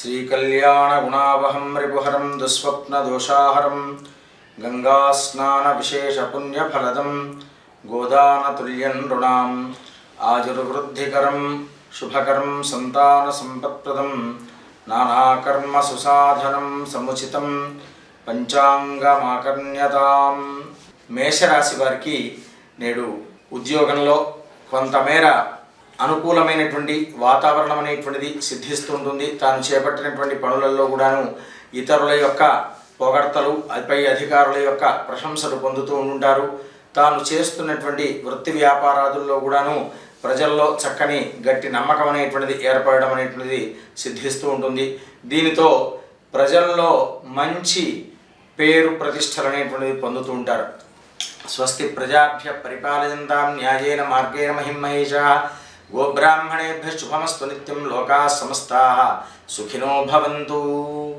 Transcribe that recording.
श्रीकल्याणगुणावहं रिपुहरं दुःस्वप्नदोषाहरं गङ्गास्नानविशेषपुण्यफलदं गोदानतुल्यं नृणाम् आजुर्वृद्धिकरं शुभकरं सन्तानसम्पत्प्रदं नानाकर्मसुसाधनं समुचितं పంచాంగమాకర్ణ్యతాం. మేషరాశి వారికి నేడు ఉద్యోగంలో కొంతమేర అనుకూలమైనటువంటి వాతావరణం అనేటువంటిది సిద్ధిస్తుంటుంది. తాను చేపట్టినటువంటి పనులలో కూడాను ఇతరుల యొక్క పొగడ్తలు పై అధికారుల యొక్క ప్రశంసలు పొందుతూ ఉంటారు తాను చేస్తున్నటువంటి వృత్తి వ్యాపారాదుల్లో కూడాను ప్రజల్లో చక్కని గట్టి నమ్మకం అనేటువంటిది ఏర్పడడం అనేటువంటిది సిద్ధిస్తూ ఉంటుంది. దీనితో ప్రజల్లో మంచి పేరు ప్రతిష్టలు అనేటువంటివి పొందుతూ ఉంటారు. స్వస్తి ప్రజాభ్య పరిపాలయంతాం న్యాయేన మార్గేణ మహిమహేష గోబ్రాహ్మణేభ్య శుభమస్తు నిత్యం లోకా సమస్తా. సుఖినో భవంతు.